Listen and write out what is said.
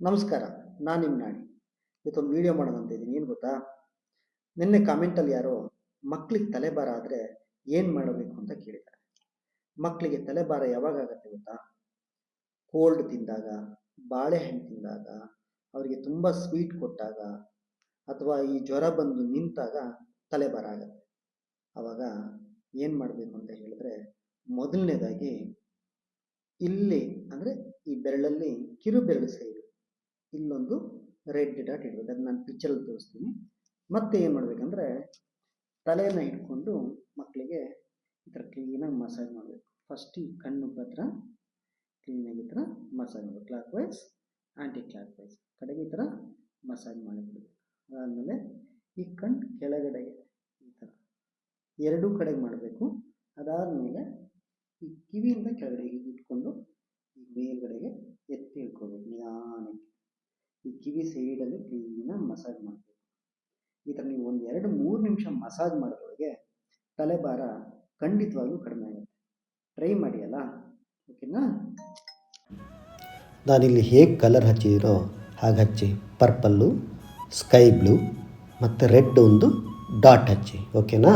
ನಮಸ್ಕಾರ, ನಾನು ನಿಮ್ಮ ನಾಡಿ ಇವತ್ತೊಂದು ವಿಡಿಯೋ ಮಾಡೋಣ ಅಂತ ಇದ್ದೀನಿ ಏನು ಗೊತ್ತಾ? ನಿನ್ನೆ ಕಾಮೆಂಟಲ್ಲಿ ಯಾರೋ ಮಕ್ಕಳಿಗೆ ತಲೆಭಾರ ಆದರೆ ಏನು ಮಾಡಬೇಕು? ಅಂತ ಕೇಳಿದ್ದಾರೆ. ಮಕ್ಕಳಿಗೆ ತಲೆಭಾರ ಯಾವಾಗ ಆಗುತ್ತೆ ಗೊತ್ತಾ? ಕೋಲ್ಡ್ ತಿಂದಾಗ, ಬಾಳೆಹಣ್ಣು ತಿಂದಾಗ, ಅವರಿಗೆ ತುಂಬ ಸ್ವೀಟ್ ಕೊಟ್ಟಾಗ, ಅಥವಾ ಈ ಜ್ವರ ಬಂದು ನಿಂತಾಗ ತಲೆಭಾರ ಆಗುತ್ತೆ. ಆವಾಗ ಏನು ಮಾಡಬೇಕು ಅಂತ ಹೇಳಿದ್ರೆ, ಮೊದಲನೇದಾಗಿ, ಇಲ್ಲಿ, ಅಂದರೆ ಈ ಬೆರಳಲ್ಲಿ ಕಿರು ಬೆರಳು ಸೈಡು ಇಲ್ಲೊಂದು ರೆಡ್ ಡಾಟ್ ಇಡ್ಬೇಕು ಅದು ನಾನು ಪಿಕ್ಚರಲ್ಲಿ ತೋರಿಸ್ತೀನಿ. ಮತ್ತೆ ಏನು ಮಾಡಬೇಕಂದ್ರೆ ತಲೆಯನ್ನು ಇಟ್ಕೊಂಡು ಮಕ್ಕಳಿಗೆ ಈ ಥರ ಕ್ಲೀನಾಗಿ ಮಸಾಜ್ ಮಾಡಬೇಕು. ಫಸ್ಟ್ ಈ ಕಣ್ಣು ಹತ್ರ ಕ್ಲೀನಾಗಿ ಈ ಥರ ಮಸಾಜ್ ಮಾಡಬೇಕು. Clockwise anticlockwise ಕಡೆಗೆ ಈ ಥರ ಮಸಾಜ್ ಮಾಡಿಬಿಡಬೇಕು. ಅದಾದಮೇಲೆ ಈ ಕಣ್ಣು ಕೆಳಗಡೆ ಈ ಥರ ಎರಡೂ ಕಡೆಗೆ ಮಾಡಬೇಕು. ಅದಾದಮೇಲೆ ಈ ಕಿವಿಯಿಂದ ಕೆಳಗಡೆ ಇಟ್ಕೊಂಡು ಈ ಮೇಲ್ಗಡೆಗೆ ಎತ್ತಿ ಇಟ್ಕೋಬೇಕು ನಿಧಾನಕ್ಕೆ. ಈ ಕಿವಿ ಸೈಡಲ್ಲಿ ಕ್ಲೀನಾಗಿ ಮಸಾಜ್ ಮಾಡಬೇಕು. ಈ ಥರ ನೀವು ಒಂದು ಎರಡು ಮೂರು ನಿಮಿಷ ಮಸಾಜ್ ಮಾಡೋದ್ರೊಳಗೆ ತಲೆಭಾರ ಖಂಡಿತವಾಗ್ಲೂ ಕಡಿಮೆ ಆಗುತ್ತೆ. ಟ್ರೈ ಮಾಡಿ ಅಲ್ಲ? ಓಕೆನಾ ನಾನಿಲ್ಲಿ ಹೇಗೆ ಕಲರ್ ಹಚ್ಚಿದಿರೋ ಹಾಗೆ ಹಚ್ಚಿ. ಪರ್ಪಲ್ಲು ಸ್ಕೈ ಬ್ಲೂ ಮತ್ತು ರೆಡ್ ಒಂದು ಡಾಟ್ ಹಚ್ಚಿ. ಓಕೆನಾ